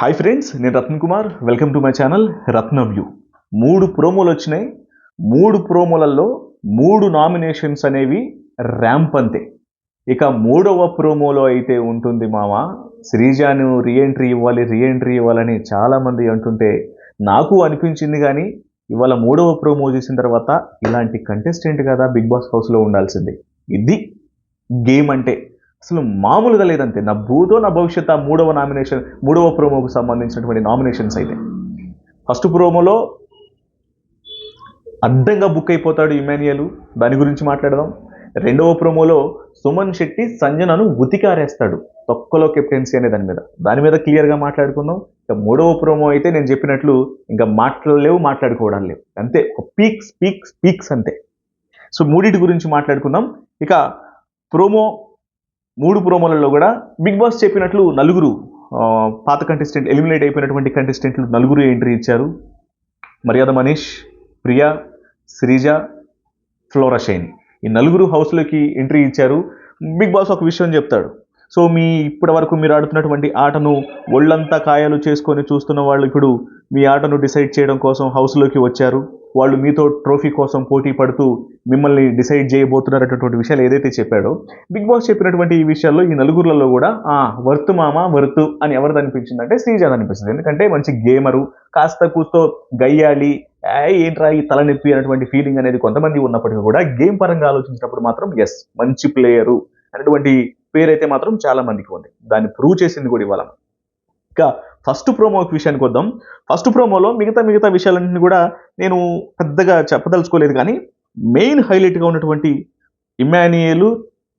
Hi friends నేను Ratan Kumar. Welcome to my channel Ratna view మూడు ప్రోమోలు వచ్చినాయి. మూడు ప్రోమోలలో మూడు నామినేషన్స్ అనేవి ర్యాంప్ అంతే ఇక మూడవ ప్రోమోలో అయితే ఉంటుంది మామ శ్రీజాను రీఎంట్రీ ఇవ్వాలి రీఎంట్రీ ఇవ్వాలని చాలామంది అంటుంటే నాకు అనిపించింది కానీ ఇవాళ మూడవ ప్రోమో చూసిన తర్వాత ఇలాంటి కంటెస్టెంట్ కదా బిగ్ బాస్ హౌస్లో ఉండాల్సింది. ఇది గేమ్ అంటే. అసలు మామూలుగా లేదంతే నా భూతో నా భవిష్యత్ మూడవ నామినేషన్ మూడవ ప్రోమోకు సంబంధించినటువంటి నామినేషన్స్ అయితే. ఫస్ట్ ప్రోమోలో అడ్డంగా బుక్ అయిపోతాడు ఇమానియలు దాని గురించి మాట్లాడదాం. రెండవ ప్రోమోలో సుమన్ శెట్టి సంజనను ఉతికారేస్తాడు. తొక్కలో కెప్టెన్సీ అనే దాని మీద. దాని మీద క్లియర్గా మాట్లాడుకుందాం. ఇక మూడవ ప్రోమో అయితే నేను చెప్పినట్లు ఇంకా మాట్లాడలేవు మాట్లాడుకోవడం లేవు. అంతే. పీక్స్ పీక్స్ పీక్స్ అంతే. సో మూడింటి గురించి మాట్లాడుకుందాం. ఇక ప్రోమో మూడు ప్రోమోలలో కూడా బిగ్ బాస్ చెప్పినట్లు నలుగురు పాత కంటెస్టెంట్ ఎలిమినేట్ అయిపోయినటువంటి కంటెస్టెంట్లు నలుగురు ఎంట్రీ ఇచ్చారు. మర్యాద మనీష్ ప్రియా శ్రీజ ఫ్లోరషైన్ ఈ నలుగురు హౌస్లోకి ఎంట్రీ ఇచ్చారు. బిగ్ బాస్ ఒక విషయం చెప్తాడు. సో మీ ఇప్పటి వరకు మీరు ఆడుతున్నటువంటి ఆటను ఒళ్ళంతా కాయలు చేసుకొని చూస్తున్న వాళ్ళు ఇప్పుడు మీ ఆటను డిసైడ్ చేయడం కోసం హౌస్లోకి వచ్చారు. వాళ్ళు మీతో ట్రోఫీ కోసం పోటీ పడుతూ మిమ్మల్ని డిసైడ్ చేయబోతున్నారనేటువంటి విషయాలు ఏదైతే చెప్పాడో బిగ్ బాస్ చెప్పినటువంటి ఈ విషయాల్లో ఈ నలుగురులలో కూడా ఆ వర్తు మామ వర్తు అని ఎవరిది అనిపించిందంటే శ్రీజాద్ అనిపిస్తుంది. ఎందుకంటే మంచి గేమరు కాస్త కూస్తో గయ్యాలి ఏంట్రా ఈ తలనొప్పి అనేటువంటి ఫీలింగ్ అనేది కొంతమంది ఉన్నప్పటికీ కూడా గేమ్ పరంగా ఆలోచించినప్పుడు మాత్రం ఎస్ మంచి ప్లేయరు అనేటువంటి పేరైతే మాత్రం చాలా మందికి ఉంది. దాన్ని ప్రూవ్ చేసింది కూడా ఇవాళ. ఇక ఫస్ట్ ప్రోమో విషయానికి వద్దాం. ఫస్ట్ ప్రోమోలో మిగతా మిగతా విషయాలన్నీ కూడా నేను పెద్దగా చెప్పదలుచుకోలేదు కానీ మెయిన్ హైలైట్గా ఉన్నటువంటి ఇమానియలు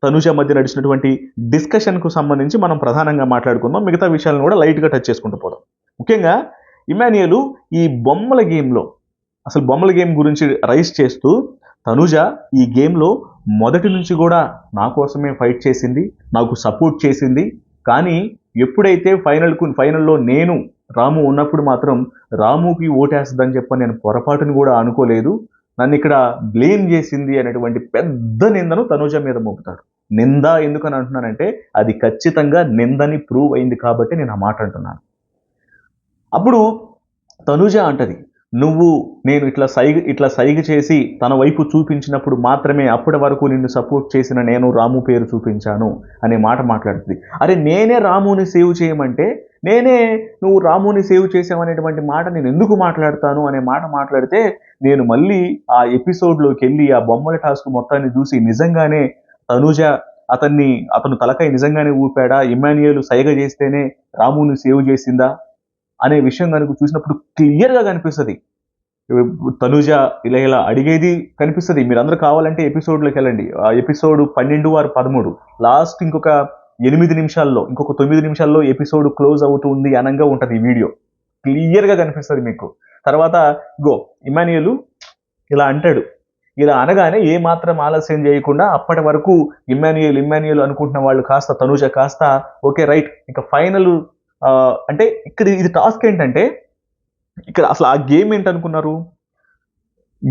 తనుజ మధ్య నడిచినటువంటి డిస్కషన్కు సంబంధించి మనం ప్రధానంగా మాట్లాడుకుందాం. మిగతా విషయాలను కూడా లైట్గా టచ్ చేసుకుంటూ పోదాం. ముఖ్యంగా ఇమానియలు ఈ బొమ్మల గేమ్లో అసలు బొమ్మల గేమ్ గురించి రైస్ చేస్తూ తనుజ ఈ గేమ్లో మొదటి నుంచి కూడా నా కోసమే ఫైట్ చేసింది నాకు సపోర్ట్ చేసింది. కానీ ఎప్పుడైతే ఫైనల్కు ఫైనల్లో నేను రాము ఉన్నప్పుడు మాత్రం రాముకి ఓటేస్తుందని చెప్పి నేను పొరపాటును కూడా అనుకోలేదు. నన్ను ఇక్కడ బ్లేమ్ చేసింది అనేటువంటి పెద్ద నిందను తనుజ మీద మోపుతాడు. నింద ఎందుకని అంటున్నానంటే అది ఖచ్చితంగా నిందని ప్రూవ్ అయింది కాబట్టి నేను ఆ మాట అంటున్నాను. అప్పుడు తనుజ అంటది నువ్వు నేను ఇట్లా సైగ ఇట్లా సైగ చేసి తన వైపు చూపించినప్పుడు మాత్రమే అప్పటి వరకు నిన్ను సపోర్ట్ చేసిన నేను రాము పేరు చూపించాను అనే మాట మాట్లాడుతుంది. అరే నేనే రాముని సేవ్ చేయమంటే నేనే నువ్వు రాముని సేవ్ చేసావనేటువంటి మాట నేను ఎందుకు మాట్లాడతాను అనే మాట మాట్లాడితే నేను మళ్ళీ ఆ ఎపిసోడ్లోకి వెళ్ళి ఆ బొమ్మల టాస్క్ మొత్తాన్ని చూసి నిజంగానే తనుజ అతన్ని అతను తలకాయ నిజంగానే ఊపాడా? ఇమాన్యుయల్ సైగ చేస్తేనే రాముని సేవ్ చేసిందా? అనే విషయం కనుక చూసినప్పుడు క్లియర్గా కనిపిస్తుంది. తనుజ ఇలా ఇలా అడిగేది కనిపిస్తుంది. మీరందరూ కావాలంటే ఎపిసోడ్లోకి వెళ్ళండి. ఆ ఎపిసోడ్ పన్నెండు వారు పదమూడు. లాస్ట్ ఇంకొక ఎనిమిది నిమిషాల్లో ఇంకొక తొమ్మిది నిమిషాల్లో ఎపిసోడ్ క్లోజ్ అవుతుంది అనంగా ఉంటుంది ఈ వీడియో. క్లియర్గా కనిపిస్తుంది మీకు. తర్వాత గో ఇమానియలు ఇలా అంటాడు. ఇలా అనగానే ఏ మాత్రం ఆలస్యం చేయకుండా అప్పటి వరకు ఇమ్మాన్యుయల్ ఇమ్మాన్యుయల్ అనుకుంటున్న వాళ్ళు కాస్త తనుజ కాస్త ఓకే రైట్ ఇంకా ఫైనల్ అంటే ఇక్కడ ఇది టాస్క్ ఏంటంటే ఇక్కడ అసలు ఆ గేమ్ ఏంటనుకున్నారు?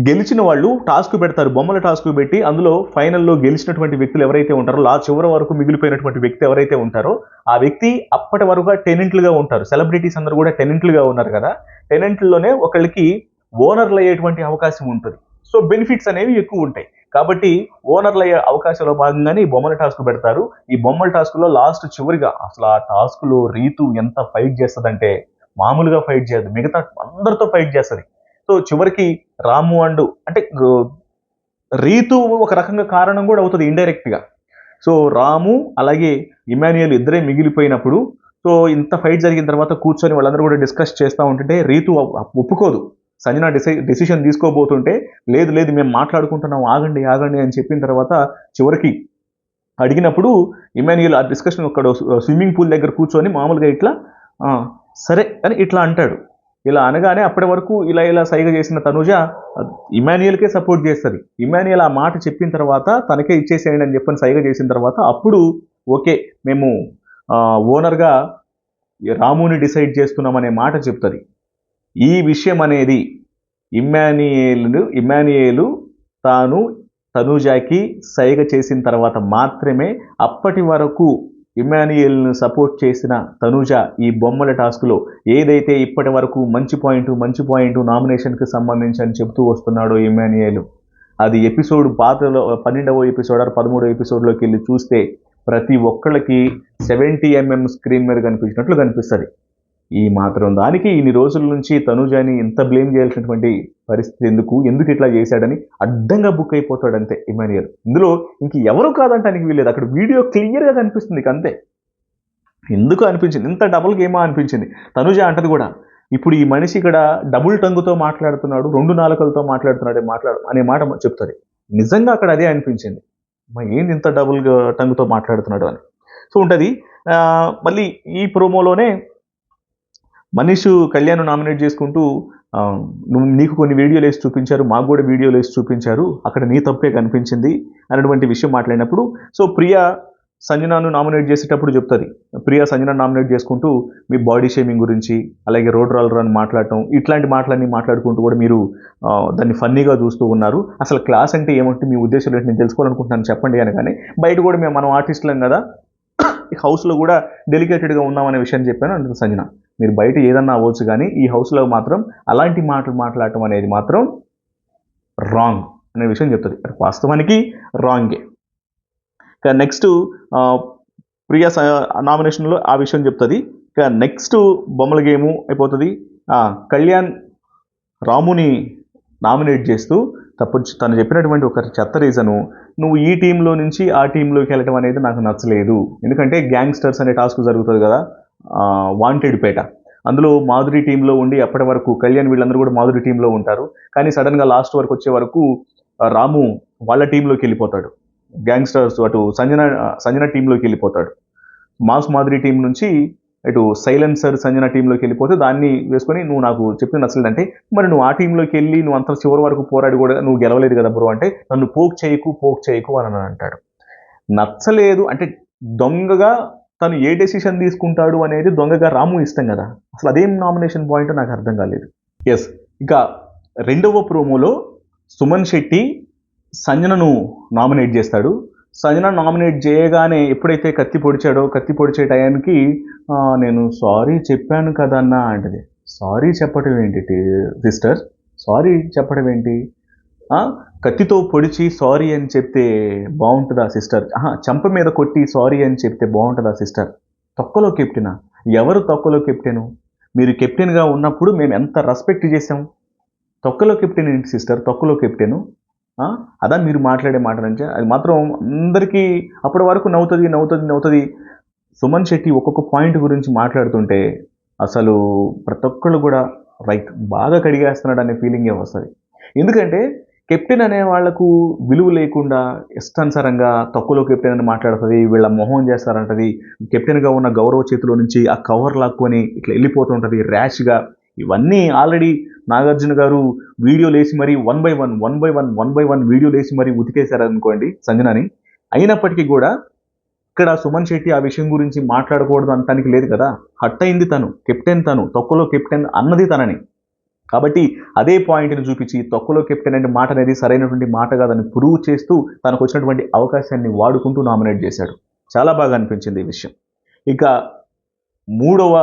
గెలిచిన వాళ్ళు టాస్క్ పెడతారు బొమ్మల టాస్క్ పెట్టి అందులో ఫైనల్లో గెలిచినటువంటి వ్యక్తులు ఎవరైతే ఉంటారో లా చివరి వరకు మిగిలిపోయినటువంటి వ్యక్తి ఎవరైతే ఉంటారో ఆ వ్యక్తి అప్పటి వరకు టెనెంట్లుగా ఉంటారు. సెలబ్రిటీస్ అందరూ కూడా టెనెంట్లుగా ఉన్నారు కదా. టెనెంట్లోనే ఒకళ్ళకి ఓనర్లు అయ్యేటువంటి అవకాశం ఉంటుంది. సో బెనిఫిట్స్ అనేవి ఎక్కువ ఉంటాయి. కాబట్టి ఓనర్లు అయ్యే అవకాశంలో భాగంగానే ఈ బొమ్మల టాస్క్ పెడతారు. ఈ బొమ్మల టాస్క్లో లాస్ట్ చివరిగా అసలు ఆ టాస్క్లో రీతు ఎంత ఫైట్ చేస్తుందంటే మామూలుగా ఫైట్ చేయదు. మిగతా అందరితో ఫైట్ చేస్తుంది. సో చివరికి రాము అండు అంటే రీతు ఒక రకంగా కారణం కూడా అవుతుంది ఇండైరెక్ట్గా సో రాము అలాగే ఇమాన్యుయల్ ఇద్దరే మిగిలిపోయినప్పుడు సో ఇంత ఫైట్ జరిగిన తర్వాత కూర్చొని వాళ్ళందరూ కూడా డిస్కస్ చేస్తూ ఉంటుంటే రీతు ఒప్పుకోదు. సంజన డిసై డెసిషన్ తీసుకోబోతుంటే లేదు లేదు మేము మాట్లాడుకుంటున్నాం ఆగండి ఆగండి అని చెప్పిన తర్వాత చివరికి అడిగినప్పుడు ఇమాన్యుయల్ ఆ డిస్కషన్ అక్కడ స్విమ్మింగ్ పూల్ దగ్గర కూర్చొని మామూలుగా ఇట్లా సరే అని ఇట్లా అంటాడు. ఇలా అనగానే అప్పటి వరకు ఇలా ఇలా సైగ చేసిన తనుజ ఇమాన్యుయల్కే సపోర్ట్ చేస్తుంది. ఇమాన్యుయల్ ఆ మాట చెప్పిన తర్వాత తనకే ఇచ్చేసేయండి అని చెప్పని సైగ చేసిన తర్వాత అప్పుడు ఓకే మేము ఓనర్గా రాముని డిసైడ్ చేస్తున్నాం అనే మాట చెప్తుంది. ఈ విషయం అనేది ఇమ్మానియేలు ఇమ్మానియేలు తాను తనుజాకి సైగ చేసిన తర్వాత మాత్రమే అప్పటి వరకు ఇమానియల్ను సపోర్ట్ చేసిన తనుజ ఈ బొమ్మల టాస్క్లో ఏదైతే ఇప్పటి వరకు మంచి పాయింట్ మంచి పాయింట్ నామినేషన్కి సంబంధించి అని చెబుతూ వస్తున్నాడో ఇమానియల్ అది ఎపిసోడ్ పాత్రలో పన్నెండవ ఎపిసోడ్ ఆరు పదమూడవ ఎపిసోడ్లోకి వెళ్ళి చూస్తే ప్రతి ఒక్కళ్ళకి సెవెంటీ ఎంఎం స్క్రీన్ మీద కనిపించినట్లు కనిపిస్తుంది. ఈ మాత్రం దానికి ఇన్ని రోజుల నుంచి తనుజాని ఇంత బ్లేమ్ చేయాల్సినటువంటి పరిస్థితి ఎందుకు? ఎందుకు ఇట్లా చేశాడని అడ్డంగా బుక్ అయిపోతాడు అంతే ఇమానియల్. ఇందులో ఇంక ఎవరు కాదంటానికి వీలేదు అక్కడ వీడియో క్లియర్గా కనిపిస్తుంది అంతే. ఎందుకు అనిపించింది? ఇంత డబుల్ గేమా అనిపించింది? తనుజ అంటది కూడా ఇప్పుడు ఈ మనిషి ఇక్కడ డబుల్ టంగుతో మాట్లాడుతున్నాడు రెండు నాలుకలతో మాట్లాడుతున్నాడు మాట్లాడు అనే మాట చెప్తుంది. నిజంగా అక్కడ అదే అనిపించింది. మా ఏంది ఇంత డబుల్ టంగుతో మాట్లాడుతున్నాడు అని. సో ఉంటుంది. మళ్ళీ ఈ ప్రోమోలోనే మనీష్ కళ్యాణ్ నామినేట్ చేసుకుంటూ నీకు కొన్ని వీడియోలు వేసి చూపించారు మాకు కూడా వీడియోలు వేసి చూపించారు అక్కడ నీ తప్పే కనిపించింది అనేటువంటి విషయం మాట్లాడినప్పుడు సో ప్రియా సంజనాను నామినేట్ చేసేటప్పుడు చెప్తుంది. ప్రియా సంజనాను నామినేట్ చేసుకుంటూ మీ బాడీ షేమింగ్ గురించి అలాగే రోడ్ రాలర్ అని మాట్లాడటం ఇట్లాంటి మాటలన్నీ మాట్లాడుకుంటూ కూడా మీరు దాన్ని ఫన్నీగా చూస్తూ ఉన్నారు. అసలు క్లాస్ అంటే ఏమంటే మీ ఉద్దేశాలు ఏంటి నేను తెలుసుకోవాలనుకుంటున్నాను చెప్పండి అనగానే బయట కూడా మేము మనం ఆర్టిస్టులం కదా ఈ హౌస్లో కూడా డెలికేటెడ్గా ఉన్నామనే విషయం చెప్పాను అంటుంది సంజన. మీరు బయట ఏదన్నా అవ్వచ్చు కానీ ఈ హౌస్లో మాత్రం అలాంటి మాటలు మాట్లాడటం అనేది మాత్రం రాంగ్ అనే విషయం చెప్తుంది. వాస్తవానికి రాంగే ఇక నెక్స్ట్ ప్రియా నామినేషన్లో ఆ విషయం చెప్తుంది. ఇక నెక్స్ట్ బొమ్మల గేము అయిపోతుంది. కళ్యాణ్ రాముని నామినేట్ చేస్తూ తప్పు తను చెప్పినటువంటి ఒక చెత్త రీజను నువ్వు ఈ టీంలో నుంచి ఆ టీంలోకి వెళ్ళటం అనేది నాకు నచ్చలేదు. ఎందుకంటే గ్యాంగ్స్టర్స్ అనే టాస్క్ జరుగుతుంది కదా. వాంటెడ్ పేట. అందులో మాధురి టీంలో ఉండి అప్పటి వరకు కళ్యాణ్ వీళ్ళందరూ కూడా మాధురి టీంలో ఉంటారు. కానీ సడన్గా లాస్ట్ వరకు వచ్చే వరకు రాము వాళ్ళ టీంలోకి వెళ్ళిపోతాడు. గ్యాంగ్స్టర్స్ అటు సంజన సంజన టీంలోకి వెళ్ళిపోతాడు. మాస్ మాధురి టీం నుంచి ఇటు సైలెన్సర్ సంజన టీంలోకి వెళ్ళిపోతే దాన్ని వేసుకొని నువ్వు నాకు చెప్పిన నచ్చలేదంటే మరి నువ్వు ఆ టీంలోకి వెళ్ళి నువ్వు అంత చివరి వరకు పోరాడి కూడా నువ్వు గెలవలేదు కదా బ్రో అంటే నన్ను పోక్ చేయకు పోక్ చేయకు అని అంటాడు. నచ్చలేదు అంటే దొంగగా తను ఏ డెసిషన్ తీసుకుంటాడు అనేది దొంగగా రాము ఇష్టం కదా. అసలు అదేం నామినేషన్ పాయింట్ నాకు అర్థం కాలేదు. ఎస్ ఇక రెండవ ప్రోమోలో సుమన్ శెట్టి సంజనను నామినేట్ చేస్తాడు. సంజన నామినేట్ చేయగానే ఎప్పుడైతే కత్తి పొడిచాడో కత్తి పొడిచే టయానికి నేను సారీ చెప్పాను కదన్నా అంటది. సారీ చెప్పడం ఏంటి సిస్టర్? సారీ చెప్పడం ఏంటి? కత్తితో పొడిచి సారీ అని చెప్తే బాగుంటుందా సిస్టర్? చంప మీద కొట్టి సారీ అని చెప్తే బాగుంటుందా సిస్టర్? తొక్కలో కెప్టెనా? ఎవరు తొక్కలో కెప్టెను? మీరు కెప్టెన్గా ఉన్నప్పుడు మేము ఎంత రెస్పెక్ట్ చేసాం తొక్కలో కెప్టెన్ ఏంటి సిస్టర్? తొక్కలో కెప్టెను? అదా మీరు మాట్లాడే మాట నుంచి. అది మాత్రం అందరికీ అప్పటి వరకు నవ్వుతుంది నవ్వుతుంది నవ్వుతుంది. సుమన్ శెట్టి ఒక్కొక్క పాయింట్ గురించి మాట్లాడుతుంటే అసలు ప్రతి ఒక్కళ్ళు కూడా రైట్ బాగా కడిగేస్తున్నాడు అనే ఫీలింగే వస్తుంది. ఎందుకంటే కెప్టెన్ అనే వాళ్ళకు విలువ లేకుండా ఇష్టానుసారంగా తక్కువలో కెప్టెన్ అని మాట్లాడుతుంది వీళ్ళ మొహం చేస్తారంటది. కెప్టెన్గా ఉన్న గౌరవ చేతిలో నుంచి ఆ కవర్ లాక్కొని ఇట్లా వెళ్ళిపోతుంటుంది ర్యాష్గా. ఇవన్నీ ఆల్రెడీ నాగార్జున గారు వీడియో లేసి మరీ one by one one by one one by one video వేసి మరీ ఉతికేశారనుకోండి సంజనాని. అయినప్పటికీ కూడా ఇక్కడ సుమన్ శెట్టి ఆ విషయం గురించి మాట్లాడకూడదు అనటానికి లేదు కదా. హట్ అయింది తను కెప్టెన్ తను తొక్కలో కెప్టెన్ అన్నది తనని. కాబట్టి అదే పాయింట్ని చూపించి తొక్కలో కెప్టెన్ అనే మాట అనేది సరైనటువంటి మాట కాదని ప్రూవ్ చేస్తూ తనకు వచ్చినటువంటి అవకాశాన్ని వాడుకుంటూ నామినేట్ చేశాడు. చాలా బాగా అనిపించింది ఈ విషయం. ఇక మూడవ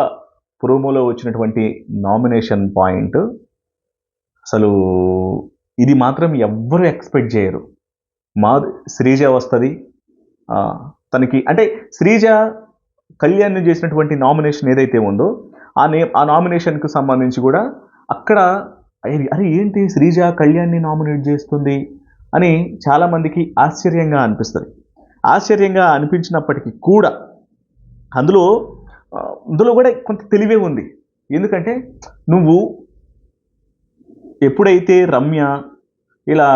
ప్రోమోలో వచ్చినటువంటి నామినేషన్ పాయింట్ అసలు ఇది మాత్రం ఎవ్వరు ఎక్స్పెక్ట్ చేయరు. మా శ్రీజ వస్తుంది. తనకి అంటే శ్రీజ కళ్యాణ్ చేసినటువంటి నామినేషన్ ఏదైతే ఉందో ఆ నే ఆ నామినేషన్కి సంబంధించి కూడా అక్కడ అరే ఏంటి శ్రీజ కళ్యాణ్ని నామినేట్ చేస్తుంది అని చాలామందికి ఆశ్చర్యంగా అనిపిస్తుంది. ఆశ్చర్యంగా అనిపించినప్పటికీ కూడా అందులో అందులో కూడా కొంత తెలివే ఉంది. ఎందుకంటే నువ్వు ఎప్పుడైతే రమ్య ఇలా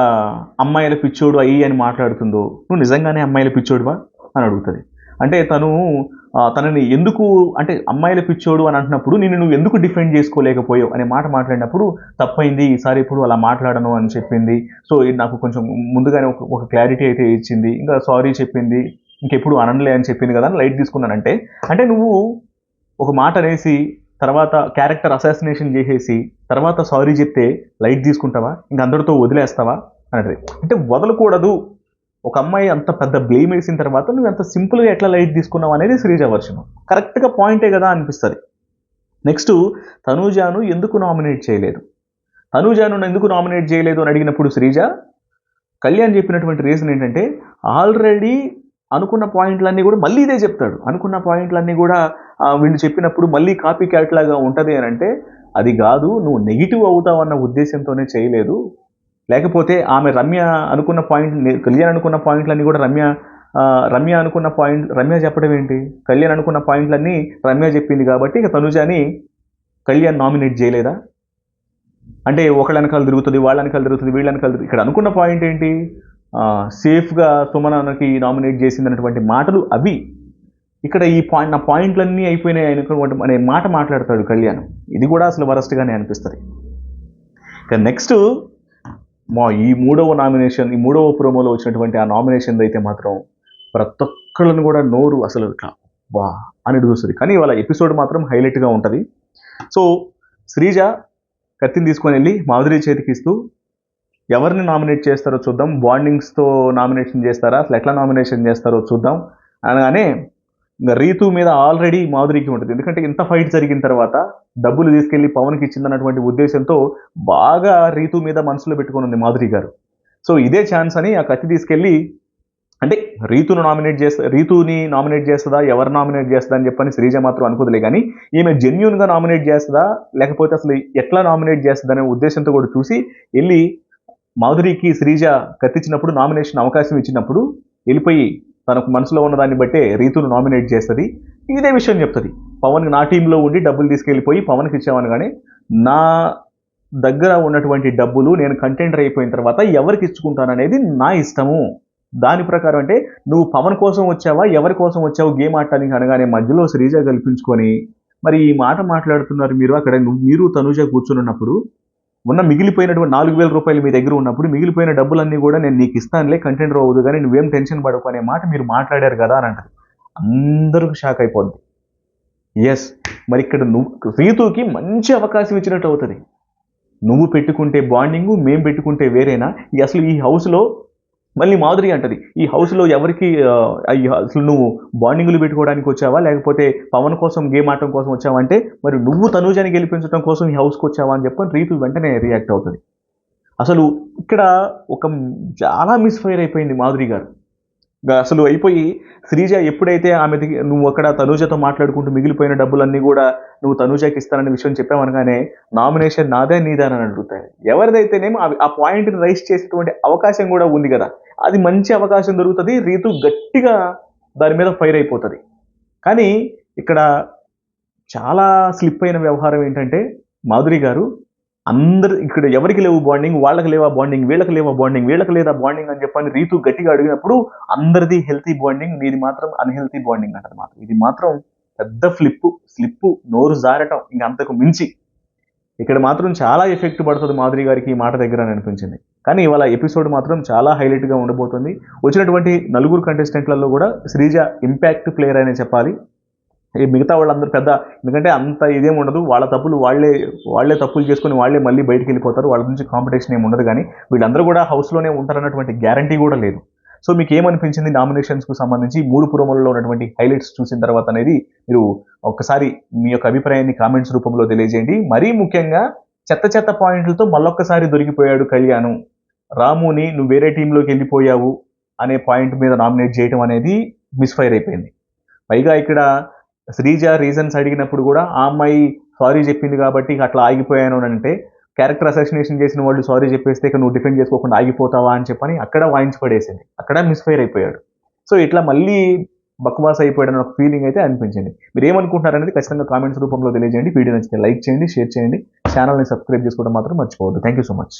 అమ్మాయిల పిచ్చోడు అయ్యి అని మాట్లాడుతుందో నువ్వు నిజంగానే అమ్మాయిల పిచ్చోడువా అని అడుగుతుంది. అంటే తను తనని ఎందుకు అంటే అమ్మాయిల పిచ్చోడు అని అంటున్నప్పుడు నేను నువ్వు ఎందుకు డిఫెండ్ చేసుకోలేకపోయావు అనే మాట మాట్లాడినప్పుడు తప్పైంది ఈసారి ఇప్పుడు అలా మాట్లాడను అని చెప్పింది. సో ఇది నాకు కొంచెం ముందుగానే ఒక ఒక క్లారిటీ అయితే ఇచ్చింది. ఇంకా సారీ చెప్పింది ఇంకెప్పుడు అనలే అని చెప్పింది కదా అని లైట్ తీసుకున్నానంటే అంటే నువ్వు ఒక మాట అనేసి తర్వాత క్యారెక్టర్ అసాసినేషన్ చేసేసి తర్వాత సారీ చెప్తే లైట్ తీసుకుంటావా? ఇంక అందరితో వదిలేస్తావా? అన్నది. అంటే వదలకూడదు. ఒక అమ్మాయి అంత పెద్ద బ్లేమ్ వేసిన తర్వాత నువ్వు ఎంత సింపుల్గా ఎట్లా లైట్ తీసుకున్నావు అనేది శ్రీజ వర్షన్ కరెక్ట్గా పాయింటే కదా అనిపిస్తుంది. నెక్స్ట్ తనూజాను ఎందుకు నామినేట్ చేయలేదు? తనూజాను ఎందుకు నామినేట్ చేయలేదు అని అడిగినప్పుడు శ్రీజ కళ్యాణ్ చెప్పినటువంటి రీజన్ ఏంటంటే ఆల్రెడీ అనుకున్న పాయింట్లన్నీ కూడా మళ్ళీ ఇదే చెప్తాడు. అనుకున్న పాయింట్లన్నీ కూడా వీళ్ళు చెప్పినప్పుడు మళ్ళీ కాపీ క్యాట్లాగా ఉంటుంది అని అంటే అది కాదు నువ్వు నెగిటివ్ అవుతావు అన్న ఉద్దేశంతోనే చేయలేదు. లేకపోతే ఆమె రమ్య అనుకున్న పాయింట్ కళ్యాణ్ అనుకున్న పాయింట్లన్నీ కూడా రమ్య రమ్య అనుకున్న పాయింట్ రమ్య చెప్పడం ఏంటి? కళ్యాణ్ అనుకున్న పాయింట్లన్నీ రమ్య చెప్పింది కాబట్టి ఇక తనుజాని కళ్యాణ్ నామినేట్ చేయలేదా? అంటే ఒకళ్ళ వెనకాల తిరుగుతుంది వాళ్ళ వెనకాల తిరుగుతుంది వీళ్ళ వెనకాల ఇక్కడ అనుకున్న పాయింట్ ఏంటి? సేఫ్గా సుమనాకి నామినేట్ చేసింది అన్నటువంటి మాటలు అవి. ఇక్కడ ఈ పాయింట్ నా పాయింట్లన్నీ అయిపోయినాయి అనుకున్నటువంటి అనే మాట మాట్లాడతాడు కళ్యాణ్. ఇది కూడా అసలు వరస్ట్గానే అనిపిస్తుంది. ఇక నెక్స్ట్ మా ఈ మూడవ నామినేషన్ ఈ మూడవ ప్రోమోలో వచ్చినటువంటి ఆ నామినేషన్ అయితే మాత్రం ప్రతి ఒక్కళ్ళని కూడా నోరు అసలు ఇట్లా వా అని చూస్తుంది కానీ వాళ్ళ ఎపిసోడ్ మాత్రం హైలైట్గా ఉంటుంది. సో శ్రీజ కత్తిని తీసుకొని వెళ్ళి మాధురి చేతికి ఇస్తూ ఎవరిని నామినేట్ చేస్తారో చూద్దాం. బాండింగ్స్తో నామినేషన్ చేస్తారా? అసలు ఎట్లా నామినేషన్ చేస్తారో చూద్దాం. అనగానే రీతు మీద ఆల్రెడీ మాధురికి ఉంటుంది. ఎందుకంటే ఇంత ఫైట్ జరిగిన తర్వాత డబ్బులు తీసుకెళ్ళి పవన్కి ఇచ్చిందన్నటువంటి ఉద్దేశంతో బాగా రీతు మీద మనసులో పెట్టుకుని ఉంది మాధురి గారు. సో ఇదే ఛాన్స్ అని ఆ కత్తి తీసుకెళ్ళి అంటే రీతును నామినేట్ చేస్తా రీతుని నామినేట్ చేస్తుందా ఎవరు నామినేట్ చేస్తుందా అని చెప్పని శ్రీజ మాత్రం అనుకోదులే కానీ ఈమె జెన్యున్గా నామినేట్ చేస్తుందా లేకపోతే అసలు ఎట్లా నామినేట్ చేస్తుందా అనే ఉద్దేశంతో కూడా చూసి వెళ్ళి మాధురికి శ్రీజ కత్తిచ్చినప్పుడు నామినేషన్ అవకాశం ఇచ్చినప్పుడు వెళ్ళిపోయి తనకు మనసులో ఉన్న దాన్ని బట్టే రీతును నామినేట్ చేస్తుంది. ఇదే విషయం చెప్తుంది. పవన్ నా టీంలో ఉండి డబ్బులు తీసుకెళ్ళిపోయి పవన్కి ఇచ్చామని కానీ నా దగ్గర ఉన్నటువంటి డబ్బులు నేను కంటెంటర్ అయిపోయిన తర్వాత ఎవరికి ఇచ్చుకుంటాను అనేది నా ఇష్టము. దాని ప్రకారం అంటే నువ్వు పవన్ కోసం వచ్చావా ఎవరి కోసం వచ్చావు గేమ్ ఆడటానికి అనగానే మధ్యలో శ్రీజ కల్పించుకొని మరి ఈ మాట మాట్లాడుతున్నారు మీరు అక్కడ మీరు తనుజ కూర్చున్నప్పుడు ఉన్న మిగిలిపోయినటువంటి నాలుగు వేల రూపాయలు మీ దగ్గర ఉన్నప్పుడు మిగిలిపోయిన డబ్బులన్నీ కూడా నేను నీకు ఇస్తానులే కంటెంట్ అవ్వదు కానీ నువ్వేం టెన్షన్ పడకు అనే మాట మీరు మాట్లాడారు కదా అని అంటారు అందరూ షాక్ అయిపోద్ది. ఎస్ మరి ఇక్కడ నువ్వు రీతుకి మంచి అవకాశం ఇచ్చినట్టు అవుతుంది. నువ్వు పెట్టుకుంటే బాండింగ్ మేము పెట్టుకుంటే వేరేనా? ఈ అసలు ఈ హౌస్లో మళ్ళీ మాధురి అంటది ఈ హౌస్లో ఎవరికి ఆ, అసలు నువ్వు బాండింగ్లు పెట్టుకోవడానికి వచ్చావా? లేకపోతే పవన్ కోసం గేమ్ ఆడటం కోసం వచ్చావా? అంటే మరి నువ్వు తనుజాని గెలిపించడం కోసం ఈ హౌస్కి వచ్చావా? అని చెప్పని రీతు వెంటనే రియాక్ట్ అవుతుంది. అసలు ఇక్కడ ఒక చాలా మిస్ఫైర్ అయిపోయింది మాధురి గారు. అసలు అయిపోయి శ్రీజ ఎప్పుడైతే ఆమె నువ్వు అక్కడ తనూజతో మాట్లాడుకుంటూ మిగిలిపోయిన డబ్బులన్నీ కూడా నువ్వు తనూజకి ఇస్తాననే విషయం చెప్పావనగానే నామినేషన్ నాదే నీదా అని అడుగుతాయి ఎవరిదైతేనేమో ఆ పాయింట్ని రైస్ చేసేటువంటి అవకాశం కూడా ఉంది కదా. అది మంచి అవకాశం దొరుకుతుంది రీతు గట్టిగా దాని మీద ఫైర్ అయిపోతుంది. కానీ ఇక్కడ చాలా స్లిప్ అయిన వ్యవహారం ఏంటంటే మాధురి గారు అందరు ఇక్కడ ఎవరికి లేవు బాండింగ్ వాళ్ళకి లేవా బాండింగ్ వీళ్ళకి లేవా బాండింగ్ వీళ్ళకి లేదా బాండింగ్ అని చెప్పని రీతు గట్టిగా అడిగినప్పుడు అందరిది హెల్తీ బాండింగ్ నీది మాత్రం అన్హెల్తీ బాండింగ్ అంటది మాత్రం ఇది మాత్రం పెద్ద ఫ్లిప్పు స్లిప్పు నోరు జారటం ఇంక అంతకు మించి. ఇక్కడ మాత్రం చాలా ఎఫెక్ట్ పడుతుంది మాధురి గారికి ఈ మాట దగ్గర అని అనిపించింది. కానీ ఇవాళ ఎపిసోడ్ మాత్రం చాలా హైలైట్గా ఉండబోతుంది. వచ్చినటువంటి నలుగురు కంటెస్టెంట్లలో కూడా శ్రీజ ఇంపాక్ట్ ప్లేయర్ అనే చెప్పాలి. ఈ మిగతా వాళ్ళందరూ పెద్ద ఎందుకంటే అంత ఇదేం ఉండదు. వాళ్ళ తప్పులు వాళ్ళే వాళ్ళే తప్పులు చేసుకుని వాళ్ళే మళ్ళీ బయటికి వెళ్ళిపోతారు. వాళ్ళ నుంచి కాంపిటీషన్ ఏమి ఉండదు కానీ వీళ్ళందరూ కూడా హౌస్లోనే ఉంటారన్నటువంటి గ్యారంటీ కూడా లేదు. సో మీకు ఏమనిపించింది నామినేషన్స్కు సంబంధించి? మూడు పురములలో ఉన్నటువంటి హైలైట్స్ చూసిన తర్వాత అనేది మీరు ఒక్కసారి మీ యొక్క అభిప్రాయాన్ని కామెంట్స్ రూపంలో తెలియజేయండి. మరీ ముఖ్యంగా చెత్త చెత్త పాయింట్లతో మళ్ళొక్కసారి దొరికిపోయాడు కళ్యాణ్. రాముని నువ్వు వేరే టీంలోకి వెళ్ళిపోయావు అనే పాయింట్ మీద నామినేట్ చేయడం అనేది మిస్ఫైర్ అయిపోయింది. పైగా ఇక్కడ శ్రీజ రీజన్స్ అడిగినప్పుడు కూడా ఆ అమ్మాయి సారీ చెప్పింది కాబట్టి అట్లా ఆగిపోయాను అని అంటే క్యారెక్టర్ అసోసినేషన్ చేసిన వాళ్ళు సారీ చెప్పేస్తే ఇక నువ్వు డిఫెండ్ చేసుకోకుండా ఆగిపోతావా అని చెప్పని అక్కడ వాయించి పడేసింది అక్కడ మిస్ఫైర్ అయిపోయాడు. సో ఇట్లా మళ్ళీ బక్వాస్ అయిపోయాడు అన్న ఒక ఫీలింగ్ అయితే అనిపించింది. మీరు ఏమనుకుంటున్నారు అనేది ఖచ్చితంగా కామెంట్స్ రూపంలో తెలియజేయండి. వీడియో నచ్చితే లైక్ చేయండి షేర్ చేయండి. ఛానల్ని సబ్స్క్రైబ్ చేసుకోవడం మాత్రం మర్చిపోవద్దు. Thank you so much